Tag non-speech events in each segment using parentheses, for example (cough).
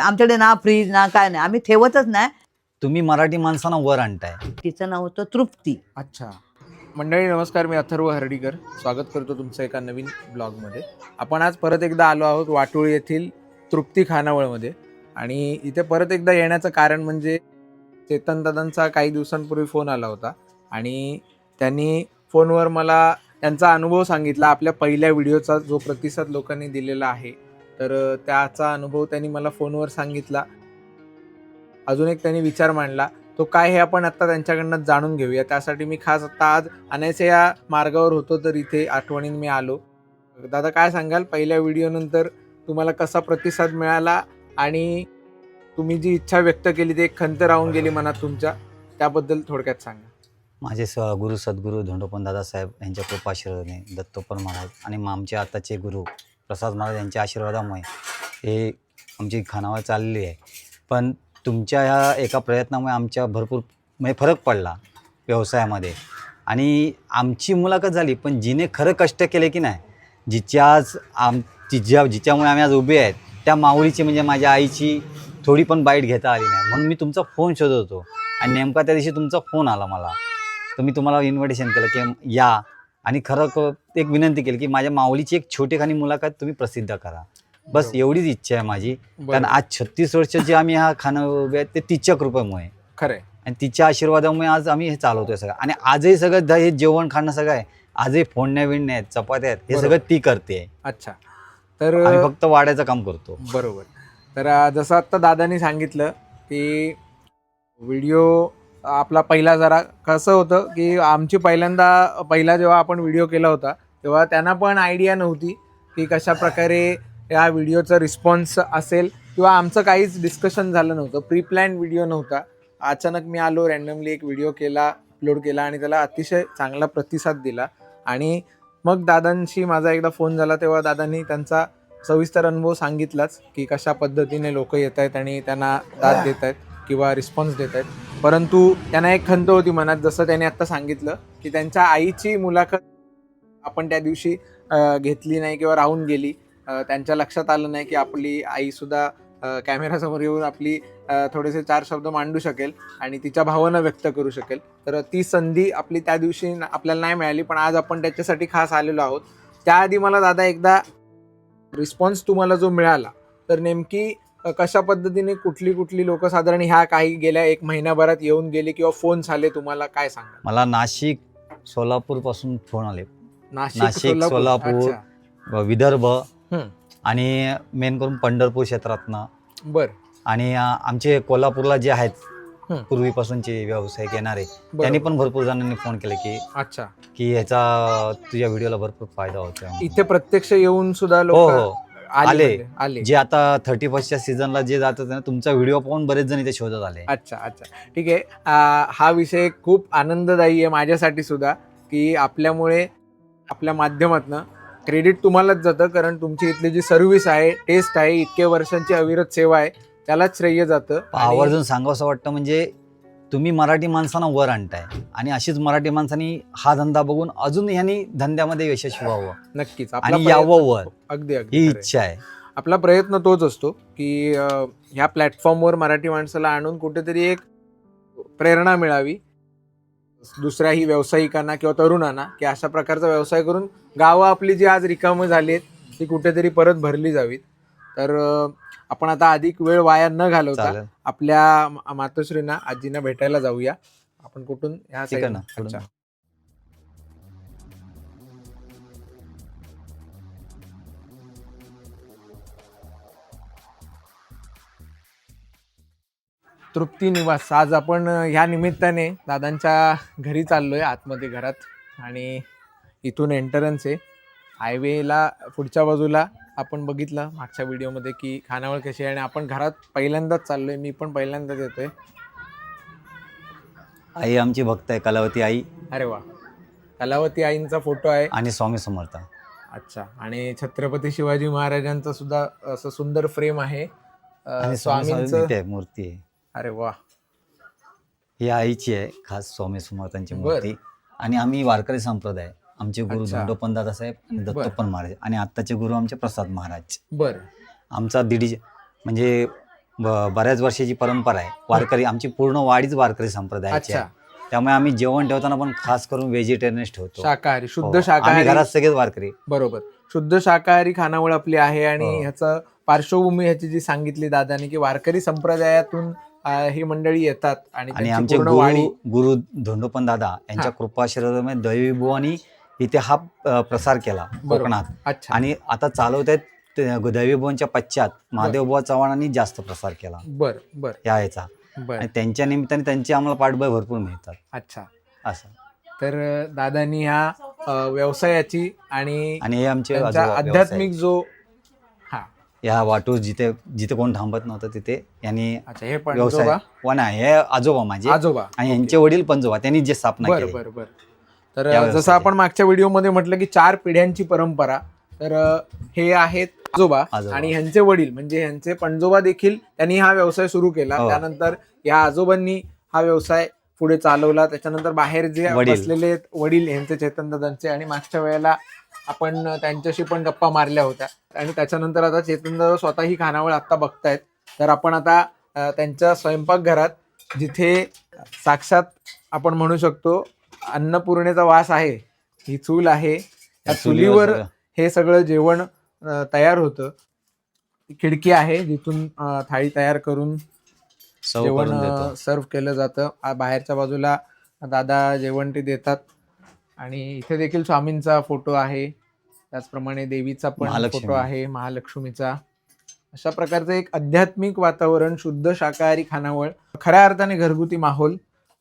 आमच्याकडे ना फ्रीज ना काय नाही. आम्ही ठेवतच नाही. तुम्ही मराठी माणसांना वर आणताय. तिचं नाव होतं तृप्ती. अच्छा. मंडळी नमस्कार. मी अथर्व हर्डीकर. स्वागत करतो तुमचं एका नवीन ब्लॉगमध्ये. आपण आज परत एकदा आलो आहोत वाटोळी येथील तृप्ती खानावळमध्ये. आणि इथे परत एकदा येण्याचं कारण म्हणजे चेतन दादांचा काही दिवसांपूर्वी फोन आला होता. आणि त्यांनी फोनवर मला त्यांचा अनुभव सांगितला. आपल्या पहिल्या व्हिडिओचा जो प्रतिसाद लोकांनी दिलेला आहे तर त्याचा अनुभव त्यांनी मला फोनवर सांगितला. अजून एक त्यांनी विचार मांडला तो काय हे आपण आत्ता त्यांच्याकडनं जाणून घेऊया. त्यासाठी मी खास आता आज आणायच्या या मार्गावर होतो तर इथे आठवणीने मी आलो. दादा काय सांगाल? पहिल्या व्हिडिओनंतर तुम्हाला कसा प्रतिसाद मिळाला आणि तुम्ही जी इच्छा व्यक्त केली ती एक खंत राहून गेली मनात तुमच्या त्याबद्दल थोडक्यात सांगा. माझे स गुरु सद्गुरू धोंडोपन दादासाहेब यांच्या कृपाशीर्वादाने दत्तोपन महाराज आणि मामचे आमचे आताचे गुरु प्रसाद महाराज यांच्या आशीर्वादामुळे. हे आमची खानावर चाललेली आहे. पण तुमच्या ह्या एका प्रयत्नामुळे आमच्या भरपूर म्हणजे फरक पडला व्यवसायामध्ये. आणि आमची मुलाखत झाली पण जिने खरं कष्ट केले की नाही जिच्या आज आम जिच्या जिच्यामुळे आम्ही आज उभे आहेत त्या माऊलीची म्हणजे माझ्या आईची थोडी पण बाईट घेता आली नाही. म्हणून मी तुमचा फोन शोधत होतो. आणि नेमका त्या दिवशी तुमचा फोन आला मला. तर मी तुम्हाला इन्व्हिटेशन केलं की या आणि खरं एक विनंती केली की माझ्या माऊलीची एक छोटीखानी मुलाखत तुम्ही प्रसिद्ध करा. बस. एवढीच इच्छा आहे माझी. कारण आज छत्तीस वर्ष जे आम्ही हा खाणं उभे ते तिच्या कृपेमुळे. खरंय. आणि तिच्या आशीर्वादामुळे आज आम्ही हे चालवतोय सगळं. आणि आजही सगळं हे जेवण खाणं सगळं आहे. आजही फोडण्या विणण्या आहेत चपात्या आहेत हे. सगळं ती करते. अच्छा. तर फक्त वाढायचं काम करतो. बरोबर. तर जसं आत्ता दादानी सांगितलं की व्हिडिओ आपला पहिला जरा कसं होतं की आमची पहिल्यांदा पहिला जेव्हा आपण व्हिडिओ केला होता तेव्हा त्यांना पण आयडिया नव्हती की कशा प्रकारे या व्हिडिओचा रिस्पॉन्स असेल किंवा आमचं काहीच डिस्कशन झालं नव्हतं. प्री प्लॅन व्हिडिओ नव्हता. अचानक मी आलो रॅन्डमली एक व्हिडिओ केला अपलोड केला आणि त्याला अतिशय चांगला प्रतिसाद दिला. आणि मग दादांशी माझा एकदा फोन झाला तेव्हा दादांनी त्यांचा सविस्तर अनुभव सांगितलाच की कशा पद्धतीने लोक येत आहेत आणि त्यांना दाद देत आहेत किंवा रिस्पॉन्स देत आहेत. परंतु त्यांना एक खंत होती मनात जसं त्यांनी आत्ता सांगितलं की त्यांच्या आईची मुलाखत आपण त्या दिवशी घेतली नाही किंवा राहून गेली. त्यांच्या लक्षात आलं नाही की आपली आईसुद्धा कॅमेरासमोर येऊन आपली थोडेसे चार शब्द मांडू शकेल आणि तिच्या भावना व्यक्त करू शकेल. तर ती संधी आपली त्या दिवशी आपल्याला नाही मिळाली पण आज आपण त्याच्यासाठी खास आलेलो आहोत. त्याआधी मला दादा एकदा रिस्पॉन्स तुम्हाला जो मिळाला तर नेमकी कशा पद्धतीने कुठली कुठली लोक साधारण ह्या काही गेल्या एक महिन्याभरात येऊन गेली किंवा फोन झाले तुम्हाला काय सांगा मला नाशिक सोलापूरपासून फोन आले नाशिक सोलापूर. विदर्भ. आणि मेन करून पंढरपूर क्षेत्रातनं बर आणि आमचे कोल्हापूरला जे आहेत. पूर्वीपासूनचे व्यावसायिक येणारे. त्यांनी पण भरपूर जणांनी फोन केले की अच्छा की ह्याचा तुझ्या व्हिडिओला भरपूर फायदा होतोय इथे प्रत्यक्ष येऊन सुद्धा हो लोक हो आले आले. म्हणजे, आले. जे आता थर्टी फर्स्टच्या सीझनला जे जात होते ना तुमचा व्हिडिओ पाहून बरेच जण इथे शोधत आले. अच्छा अच्छा. ठीक आहे. आ, हा विषय खूप आनंददायी आहे माझ्यासाठी सुद्धा की आपल्यामुळे आपल्या माध्यमातनं क्रेडिट तुम्हालाच जातं कारण तुमची इथली जी सर्व्हिस आहे टेस्ट आहे इतके वर्षांची अविरत सेवा आहे त्यालाच श्रेय जातं. आवर्जून सांगावं वाटतं म्हणजे तुम्ही मराठी माणसांना वर आणताय. आणि अशीच मराठी माणसांनी हा धंदा बघून अजून ह्यांनी धंद्यामध्ये यशस्वी व्हावं. नक्कीच. आपला आणि प्रयत्न- यावं वर. अगदी अगदी ही खरंय. इच्छा आहे. आपला प्रयत्न तोच असतो की अ, ह्या प्लॅटफॉर्मवर मराठी माणसाला आणून कुठेतरी एक प्रेरणा मिळावी. दुसऱ्याही व्यावसायिकांना किंवा तरुणांना की अशा प्रकारचा व्यवसाय करून गावं आपली जी आज रिकामं झाली आहेत ती कुठेतरी परत भरली जावीत. तर अ, आपण आता अधिक वेळ वाया न घालवता चालेल. आपल्या मातोश्रींना आजींना भेटायला जाऊया. आपण कुठून? ह्या? पुढून. अच्छा. तृप्ती निवास. आज आपण अ, ह्या निमित्ताने दादांच्या घरी चाललोय आतमध्ये घरात. आणि इथून एंटरन्स आहे. हायवेला पुढच्या बाजूला आपण बघितलं मागच्या व्हिडिओमध्ये की खानावळ कशी आहे आणि आपण घरात पहिल्यांदाच चाललोय मी पण पहिल्यांदाच येतोय. आई आमची भक्त आहे कलावती आई. अरे वा. कलावती आईंचा फोटो आहे. आणि स्वामी समर्थ. अच्छा. आणि छत्रपती शिवाजी महाराजांचं सुद्धा असं सुंदर फ्रेम आहे. अ, आणि स्वामी स्वामींचं समर्थ इथे आहे, मूर्ती आहे. अरे वा. ही आईची आहे खास स्वामी समर्थांची बर. मूर्ती. आणि आम्ही वारकरी संप्रदाय आमचे गुरु अच्छा. धोंडोपन दादासाहेब आणि बर. दत्तोपन महाराज आणि आत्ताचे गुरु आमचे प्रसाद महाराज. बर. आमचा दीडी म्हणजे ब- बऱ्याच वर्षाची परंपरा आहे. वारकरी आमची पूर्ण वाडीच वारकरी संप्रदायाची अच्छा. आहे त्यामुळे आम्ही जेवण ठेवताना पण खास करून व्हेजिटेरियनच ठेवतो. शाकाहारी हो. शुद्ध आम्ही शाकाहारी. घरात सगळेच वारकरी. बरोबर. शुद्ध शाकाहारी खानावळ आपली आहे आणि हो. ह्याचं पार्श्वभूमी ह्याची जी सांगितली दादानी की वारकरी संप्रदायातून अं, ही मंडळी येतात आणि आणि त्यांची आमचे पूर्ण गुरु गुरु धोंडोपन दादा यांच्या हा. कृपाशीर्वादामुळे दैवीभुवानी इथे हा प्रसार केला बरोबर. कोकणात. अच्छा. आणि आता चालवत आहेत दैवीभुवांच्या पश्चात महादेवबुवा चव्हाणांनी जास्त प्रसार केला. बर बर. या याचा. आणि त्यांच्या निमित्ताने त्यांची आम्हाला पाठबळ भरपूर मिळतात. अच्छा. असं. तर दादानी ह्या व्यवसायाची आणि आणि हे आमचे आध्यात्मिक जो हा. या वाटूर जिथे जिथे कोण थांबत नव्हतं तिथे यांनी हे व्यवसाय आहे हे आजोबा माझे. आजोबा. आणि यांचे वडील पंजोबा त्यांनी जे स्थापना केली. बर बर. तर जसं. आपण मागच्या व्हिडिओमध्ये म्हटलं की चार पिढ्यांची परंपरा तर हे आहेत आजोबा. आणि ह्यांचे वडील म्हणजे ह्यांचे पणजोबा देखील त्यांनी हा व्यवसाय सुरू केला हो. त्यानंतर या आजोबांनी हा व्यवसाय पुढे चालवला त्याच्यानंतर बाहेर जे. बसलेले वडील यांचे चेतन दादांचे आणि मागच्या वेळेला आपण त्यांच्याशी पण गप्पा मारल्या होत्या आणि त्याच्यानंतर आता चेतन दादा स्वतःही खानावळ आता बघतायत तर आपण आता त्यांच्या स्वयंपाकघरात जिथे साक्षात आपण म्हणू शकतो अन्नपूर्णेचा वास आहे ही चूल आहे या त्या चुलीवर हे सगळं जेवण तयार होतं. खिडकी आहे जिथून थाळी तयार करून जेवण सर्व केलं जातं. बाहेरच्या बाजूला दादा जेवण ते देतात. आणि इथे देखील स्वामींचा फोटो आहे. त्याचप्रमाणे देवीचा पण. फोटो आहे महालक्ष्मीचा. अशा प्रकारचं एक आध्यात्मिक वातावरण शुद्ध शाकाहारी खानावळ खऱ्या अर्थाने घरगुती माहोल.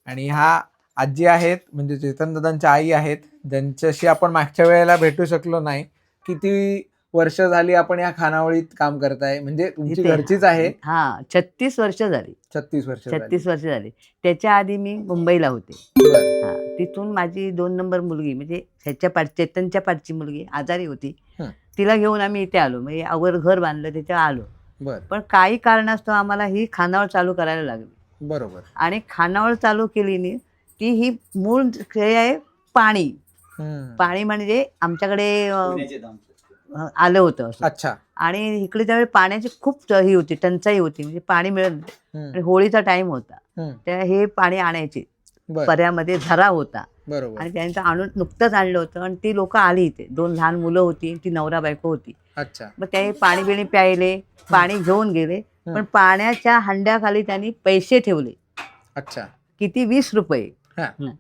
आणि हा आजी आहेत म्हणजे चेतनदादांच्या आई आहेत ज्यांच्याशी आपण मागच्या वेळेला भेटू शकलो नाही किती वर्ष झाली आपण या खानावळीत काम करताय? म्हणजे तुमची इथे. घरचीच आहे. हा छत्तीस वर्ष झाली. छत्तीस वर्ष झाली. छत्तीस वर्ष झाली. त्याच्या आधी मी मुंबईला होते. बरं. हा तिथून माझी दोन नंबर मुलगी म्हणजे ह्याच्या पाठ चेतनच्या पाठची मुलगी आजारी होती. हं. तिला घेऊन आम्ही इथे आलो म्हणजे आवर घर बांधलं त्याच्या आलो. बर. पण काही कारणास्तव आम्हाला ही खानावळ चालू करायला लागली. बरोबर. आणि खानावळ चालू केली की ही मूळ हे आहे पाणी. पाणी म्हणजे आमच्याकडे आलं होतं. अच्छा. आणि इकडे त्यावेळी पाण्याची खूप त- ही होती टंचाई होती. म्हणजे पाणी मिळत. आणि होळीचा टाइम होता. त्या हे पाणी आणायचे. पर्यामध्ये झरा होता. बरोबर. आणि त्यांचं आणून नुकतंच आणलं होतं. आणि ती लोक आली इथे. दोन लहान मुलं होती ती नवरा बायको होती. अच्छा. मग ते पाणी बिणी प्यायले पाणी घेऊन गेले. पण पाण्याच्या हंड्याखाली त्यांनी पैसे ठेवले. अच्छा. किती? वीस रुपये. हा.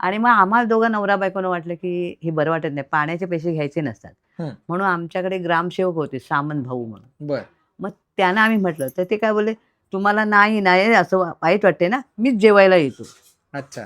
आणि मग आम्हाला दोघं नवरा बायकोनं वाटलं की हे बरं वाटत नाही पाण्याचे पैसे घ्यायचे नसतात. हं. म्हणून आमच्याकडे ग्रामसेवक होते सामंत भाऊ म्हणून. बर. मग त्यांना आम्ही म्हटलं तर ते काय बोलले तुम्हाला नाही नाही असं वाईट वाटते ना मीच जेवायला येतो. अच्छा.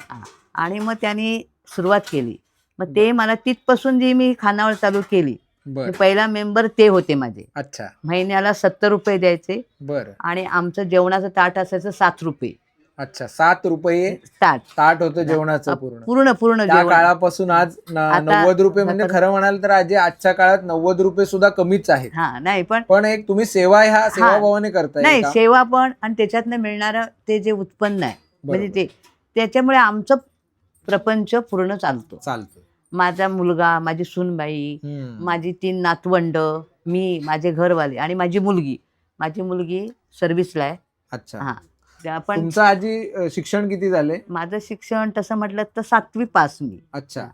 आणि मग त्यांनी सुरुवात केली. मग ते मला तिथपासून जी मी खानावळ चालू केली बर. पहिला मेंबर ते होते माझे. अच्छा. महिन्याला सत्तर रुपये द्यायचे बर. आणि आमचं जेवणाचं ताट असायचं सात रुपये. अच्छा सात रुपये ताट ताट होतं जेवणाचं पूर्ण. पूर्ण पूर्ण त्या जेवण. काळापासून आज न- आता- नव्वद रुपये म्हणजे आता- खरं म्हणाल तर आजी आजच्या काळात नव्वद रुपये सुद्धा कमीच आहेत. हा नाही पण पण एक तुम्ही सेवा ह्या सेवाभावाने करताय नाही का? सेवा पण आणि त्याच्यातनं मिळणारं ते जे उत्पन्न आहे म्हणजे बरोबर. ते त्याच्यामुळे आमचं प्रपंच पूर्ण चालतो. चालतं. माझा मुलगा माझी सूनबाई हम्म. माझी तीन नातवंड मी माझे घरवाले आणि माझी मुलगी. माझी मुलगी सर्व्हिसला आहे. अच्छा. हा. पण तुमचं आजी अ, शिक्षण किती झाले माझं शिक्षण तसं म्हटलं तर सातवी पास मी अच्छा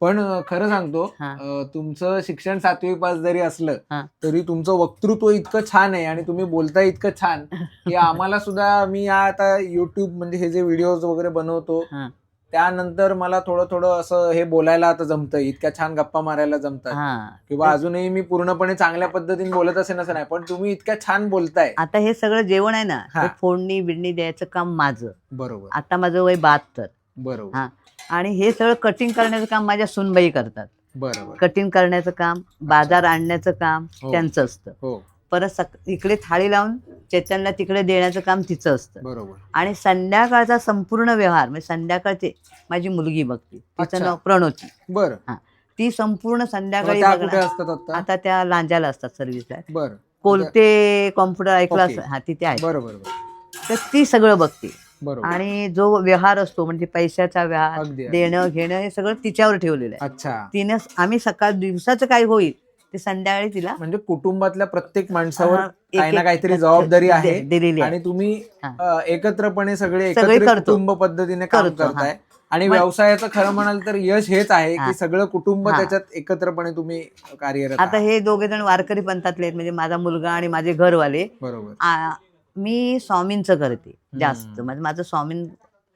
पण अ, खरं सांगतो हा. अ, तुमचं शिक्षण सातवी पास जरी असलं. तरी तुमचं वक्तृत्व इतकं छान आहे आणि तुम्ही बोलताय इतकं छान की (laughs) आम्हाला सुद्धा मी या आता युट्यूब म्हणजे हे जे व्हिडिओज वगैरे बनवतो हा. त्यानंतर मला थोडं थोडं असं हे बोलायला आता जमतं इतक्या छान गप्पा मारायला जमतात हा. किंवा अजूनही मी पूर्णपणे चांगल्या पद्धतीने बोलत असेल असं नाही पण तुम्ही इतक्या छान बोलताय. आता हे सगळं जेवण आहे ना हा. फोडणी बिडणी द्यायचं काम माझं. बरोबर. आता माझं वय बहात्तर. बरोबर. हा. आणि हे सगळं कटिंग करण्याचं काम माझ्या सुनबाई करतात. बरोबर. कटिंग करण्याचं काम बाजार आणण्याचं काम हो. त्यांचं असतं. हो. परत सक इकडे थाळी लावून चैतनला तिकडे देण्याचं काम तिचं असतं. बरोबर. आणि संध्याकाळचा संपूर्ण व्यवहार म्हणजे संध्याकाळचे माझी मुलगी बघते. तिचं अच्छा. नाव प्रणोती बरं. ती संपूर्ण संध्याकाळी त्या कुठे बघणार असतात आता? आता त्या लांजाला असतात सर्व्हिसला. बरं. कोलते कॉम्प्युटर ऐकला ओके. असं हा तिथे आहे बरं बरं बरं. तर ती सगळं बघते. बरोबर. आणि जो व्यवहार असतो म्हणजे पैशाचा व्यवहार अगदी अगदी. देणं घेणं हे सगळं तिच्यावर ठेवलेलं आहे. अच्छा. तिने आम्ही सकाळ दिवसाचं काय होईल ते संध्याकाळी तिला म्हणजे कुटुंबातल्या प्रत्येक माणसावर हा, एक- काही ना एक- काहीतरी जबाबदारी आहे दिलेली आहे आणि तुम्ही हा. अ, एकत्रपणे सगळे सगळे करतो. कुटुंब पद्धतीने काम करतो, हा. करताय आणि मग- व्यवसायाचं खरं म्हणाल तर यश हेच आहे हा. की सगळं कुटुंब हा. त्याच्यात एकत्रपणे तुम्ही कार्यरत आता आहात. हे दोघे जण वारकरी पंथातले आहेत म्हणजे माझा मुलगा आणि माझे घरवाले बरोबर आ- मी स्वामींचं करते जास्त. म्हणजे माझं स्वामीं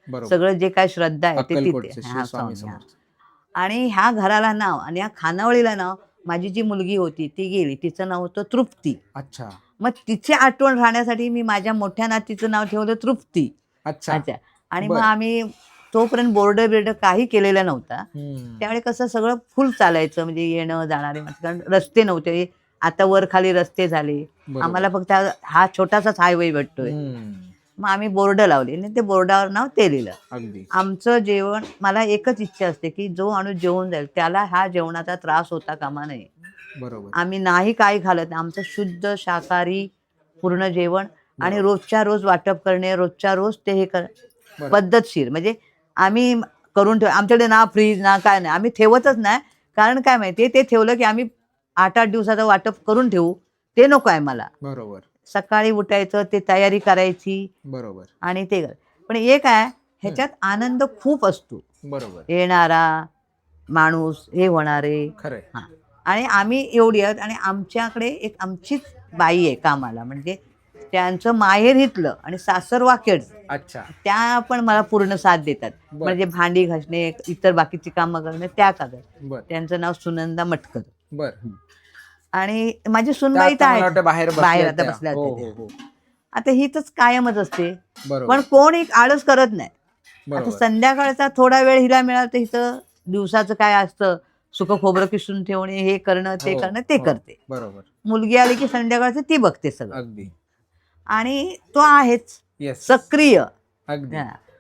बरोबर सगळं जे काय श्रद्धा आहे ते अक्कलकोटचे तिथे श्री हा, स्वामी स्वामी, हा. समर्थ. आणि ह्या घराला नाव आणि ह्या खानावळीला नाव माझी जी मुलगी होती ती गेली तिचं नाव होतं तृप्ती अच्छा मग तिची आठवण राहण्यासाठी मी माझ्या मोठ्या नातीचं नाव ठेवलं तृप्ती अच्छा अच्छा आणि मग बरं. आम्ही तोपर्यंत बोर्ड बिर्ड काही केलेला नव्हता हम्म. त्यावेळी कसं सगळं फुल चालायचं म्हणजे येणं जाणारे माणसं. कारण रस्ते नव्हते आता वर खाली रस्ते झाले बरोबर. आम्हाला फक्त हा- हा छोटासाच हायवे भेटतोय हम्म. मग आम्ही बोर्ड लावले आणि ते बोर्डावर नाव ते लिहिलं. आमचं जेवण मला एकच इच्छा असते की जो माणूस जेवून जाईल त्याला ह्या जेवणाचा त्रास होता कामा नये. बरोबर. आम्ही नाही काही घालत आमचं शुद्ध शाकाहारी पूर्ण जेवण आणि. रोजच्या रोज वाटप करणे रोजच्या रोज ते हे कर. पद्धतशीर. म्हणजे आम्ही करून ठेव आमच्याकडे ना फ्रीज ना काय नाही. आम्ही ठेवतच नाही. कारण काय माहिती ते ठेवलं की आम्ही आठ आठ दिवसाचं वाटप करून ठेवू. ते नको आहे मला. बरोबर. सकाळी उठायचं ते तयारी करायची. बरोबर. आणि ते पण एक आहे ह्याच्यात आनंद खूप असतो. बरोबर. येणारा माणूस हे होणारे. खरंय. आणि आम्ही एवढी आहोत आणि आमच्याकडे एक आमचीच बाई आहे कामाला. म्हणजे त्यांचं माहेर इथलं आणि सासर वाकेड. अच्छा. त्या पण मला पूर्ण साथ देतात. बर. म्हणजे भांडी घासणे इतर बाकीची कामं करणे त्या करतात बर. त्यांचं नाव सुनंदा मटकर. बर. आणि माझी सुनबाई तर आहे बाहेर बाहेर आता. बसल्या हो, हो, हो. आता ही तर कायमच असते. पण कोण एक आळस करत नाही. आता संध्याकाळचा थोडा वेळ हिला मिळाला तर हिचं दिवसाचं काय असतं? सुक खोबरं किसून ठेवणे हे करणं ते करणं ते. करते. बरोबर. मुलगी आली की संध्याकाळचं ती बघते सगळं. अगदी. आणि तो आहेच. सक्रिय. अगदी.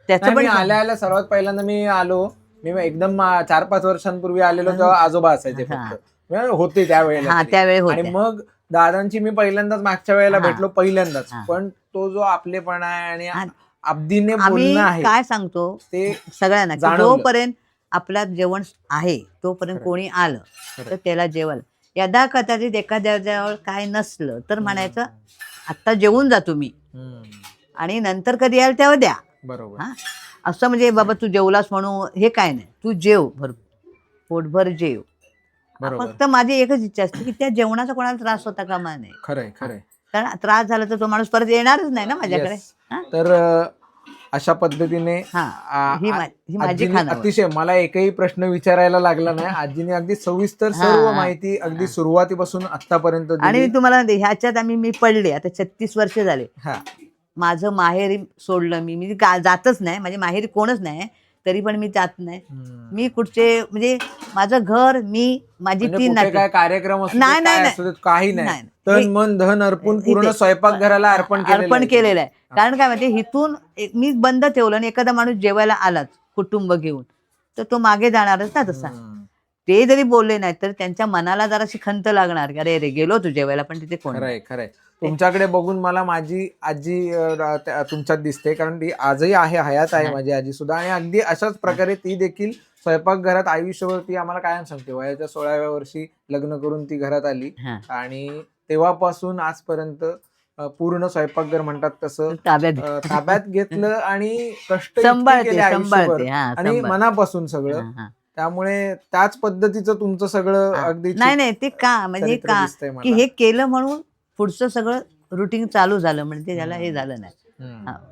त्याचं पण आल्या आल्या सर्वात पहिल्यांदा मी आलो. मी एकदम चार पाच वर्षांपूर्वी आलेलो तेव्हा आजोबा असायचे. फक्त. होते त्यावेळेला हा. त्यावेळी आणि होते मग दादांची मी पहिल्यांदाच मागच्या वेळेला हा. भेटलो पहिल्यांदाच हा. पण तो जो आपलेपणा आहे आणि. अब्दीने आम्ही बोलणं आहे काय सांगतो ते सगळ्यांना की जाणवलं. जोपर्यंत आपल्यात जेवण आहे तोपर्यंत. कोणी आलं. तर त्याला जेवण यदा कदाचित एखाद्याजवळ काय नसलं तर म्हणायचं आत्ता जेवून जा तुम्ही हम्म. आणि नंतर कधी याल तेव्हा द्या बरोबर हा असं म्हणजे बाबा तू जेवलास म्हणू हे काय नाही तू जेव भर पोटभर जेव फक्त माझी एकच इच्छा असते की त्या जेवणाचा कोणाला त्रास होता कामा नये. खरंय खरंय. कारण त्रास झाला तर तो माणूस परत येणारच नाही ना माझ्याकडे. हा? तर अं, अशा पद्धतीने हा. आ- ही आ- मा- ही माझी आजीने खानावळ अतिशय मला एकही प्रश्न विचारायला लागला नाही. आजीने अगदी सविस्तर हा, सर्व हा. माहिती अगदी सुरुवातीपासून आतापर्यंत आणि मी तुम्हाला ह्याच्यात आम्ही मी पडले. आता छत्तीस वर्ष झाले. माझं माहेरी सोडलं मी. मी गा- जातच नाही. माझे माहेरी कोणच नाही. तरी पण मी जात नाही हम्म. मी कुठचे म्हणजे माझं घर मी माझी म्हणजे तीन कुठे नाती काय कार्यक्रम असू नाही, देत, नाही, काय नाही. असू देत, काही नाही नाही. तन हे- मन धन अर्पून पूर्ण इथे- स्वयंपाकघराला अर्पण केलेलं अर्पण आहे. केलेलं आहे कारण काय माहिती हिथून एक- मी बंद ठेवलं आणि एखादा माणूस जेवायला आलाच कुटुंब घेऊन तर तो मागे जाणारच ना तसा हम्म. ते जरी बोलले नाही तर त्यांच्या मनाला जराशी खंत लागणार की अरे रे गेलो तू जेवायला पण तिथे कोण नाही. खरंय खरंय तुमच्याकडे बघून मला माझी आजी तुमच्यात दिसते कारण ती आजही आहे हयात आहे. माझी आजी सुद्धा आणि अगदी अशाच प्रकारे ती देखील स्वयंपाकघरात आयुष्यभर ती आम्हाला कायम सांगते वयाच्या सोळाव्या वर्षी लग्न करून ती घरात आली. आणि तेव्हापासून आजपर्यंत पूर्ण स्वयंपाकघर म्हणतात तसं ताब्यात घेतलं आणि कष्ट आणि. मनापासून सगळं. त्यामुळे त्याच पद्धतीचं तुमचं सगळं. अगदी नाही नाही ते का म्हणजे का की. हे केलं म्हणून पुढचं सगळं रुटीन चालू झालं म्हणजे त्याला हे झालं नाही.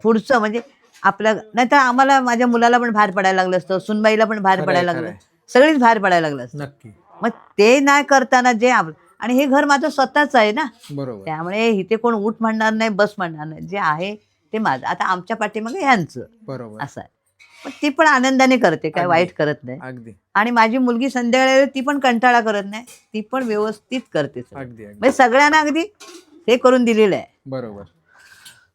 पुढचं म्हणजे आपलं नाही तर आम्हाला माझ्या मुलाला पण बाहेर पडायला लागलं असतं सुनबाईला पण बाहेर खरंय, पडायला लागलं. सगळीच बाहेर पडायला लागलं असतं. नक्की. मग ते नाही करताना जे आप- आणि हे घर माझं स्वतःच आहे ना. बरोबर. त्यामुळे इथे कोण उठ म्हणणार नाही बस म्हणणार नाही जे आहे ते माझं. आता आमच्या पाठीमागे ह्यांचं. बरोबर. असं आहे. पण ती पण आनंदाने करते काय. वाईट करत नाही. अगदी. आणि माझी मुलगी संध्याकाळी ती पण कंटाळा करत नाही. ती पण व्यवस्थित करते सगळं. अगदी अगदी. म्हणजे सगळ्यांना अगदी हे करून दिलेलं आहे. बरोबर.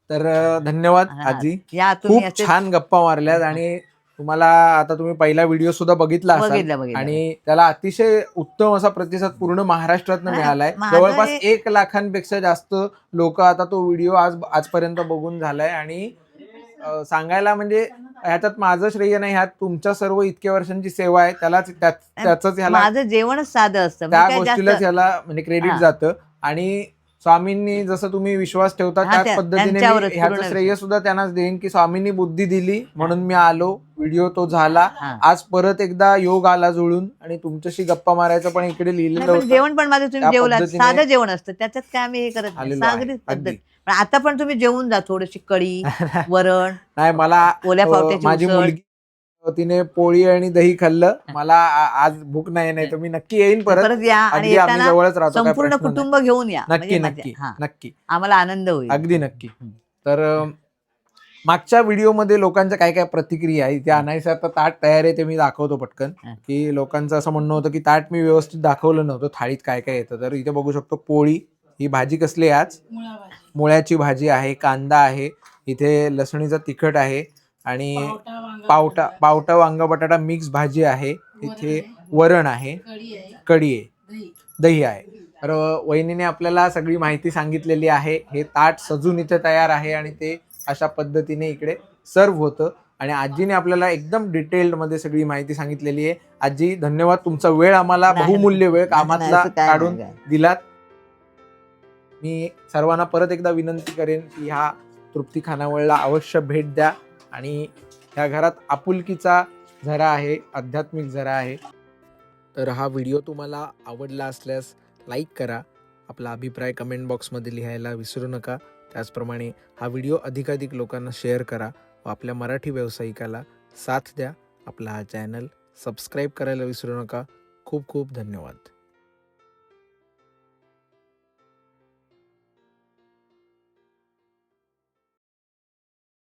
तर अं, धन्यवाद हा. आजी. या तुम्ही खूप असे छान गप्पा मारल्यात आणि तुम्हाला आता तुम्ही पहिला व्हिडिओ सुद्धा बघितला असाल. बघितलं बघितलं. आणि त्याला अतिशय उत्तम असा प्रतिसाद पूर्ण महाराष्ट्रात मिळालाय. माझं जवळपास हे- एक लाखांपेक्षा जास्त लोक आता तो व्हिडिओ आज आजपर्यंत बघून झालाय. आणि अं, सांगायला म्हणजे ह्याच्यात माझं श्रेय नाही ह्यात तुमच्या सर्व इतक्या वर्षांची सेवा आहे त्यालाच त्याच- ह्याला माझं जेवणच साधं असतं त्या गोष्टीलाच ह्याला म्हणजे क्रेडिट. जातं आणि स्वामींनी जसं तुम्ही विश्वास ठेवता हा, त्याच त्या- पद्धतीने मी त्यांच्यावरच ह्याचं पूर्ण श्रेय सुद्धा त्यांनाच देईन की स्वामींनी बुद्धी दिली म्हणून मी आलो व्हिडिओ तो झाला हा. आज परत एकदा योग आला जुळून आणि तुमच्याशी गप्पा मारायचं पण इकडे लिहिलेलं नाही, पण होतं जेवण पण माझं तुम्ही त्या जेवलात पद्धतीने साधं जेवण असतं त्याच्यात काय आम्ही हे करत नाही आलेलो आहे. सागरी पद्धत अगदी. पण आता पण तुम्ही जेवून जा थोडीशी कढी (laughs) वरण नाही मला ओल्या अ, पावट्याची माझी उसळ. मुलगी तिने पोळी आणि दही खाल्लं. मला आ- आज भूक नाही नाही तर मी नक्की येईन परत. परत या आणि अगदी आम्ही येताना जवळच राहतो काय संपूर्ण प्रश्न नाही. कुटुंब घेऊन या. नक्की म्हणजे मजा- नक्की हा. नक्की. आम्हाला आनंद होईल. अगदी नक्की. तर अ, मागच्या व्हिडिओमध्ये लोकांच्या काय काय प्रतिक्रिया आहे ते आणायचं आता ताट तयार आहे ते मी दाखवतो पटकन. हा. की लोकांचं असं म्हणणं होतं की ताट मी व्यवस्थित दाखवलं नव्हतं थाळीत काय काय येतं. तर इथे बघू शकतो पोळी ही भाजी कसली आहे आज? मुळ्याची भाजी आहे कांदा आहे इथे लसणीचं तिखट आहे आणि पावटा पावटा वांगा बटाटा मिक्स भाजी आहे. इथे वरण आहे कढी आहे दही आहे. तर वहिनीने आपल्याला सगळी माहिती सांगितलेली आहे. हे ताट सजून इथे तयार आहे आणि ते अशा पद्धतीने इकडे सर्व होतं. आणि आजीने आपल्याला एकदम डिटेल्डमध्ये सगळी माहिती सांगितलेली आहे. आजी धन्यवाद. तुमचा वेळ आम्हाला बहुमूल्य वेळ कामातला काढून. दिलात. मी सर्वांना परत एकदा विनंती करेन की ह्या तृप्ती खानावळला अवश्य भेट द्या. आणि ह्या घरात आपुलकीचा झरा आहे आध्यात्मिक झरा आहे. तर हा व्हिडिओ तुम्हाला आवडला असल्यास लाईक करा. आपला अभिप्राय कमेंट बॉक्समध्ये लिहायला विसरू नका. त्याचप्रमाणे हा व्हिडिओ अधिकाधिक लोकांना शेअर करा व आपल्या मराठी व्यावसायिकाला साथ द्या. आपला हा चॅनल सबस्क्राईब करायला विसरू नका. खूप खूप धन्यवाद.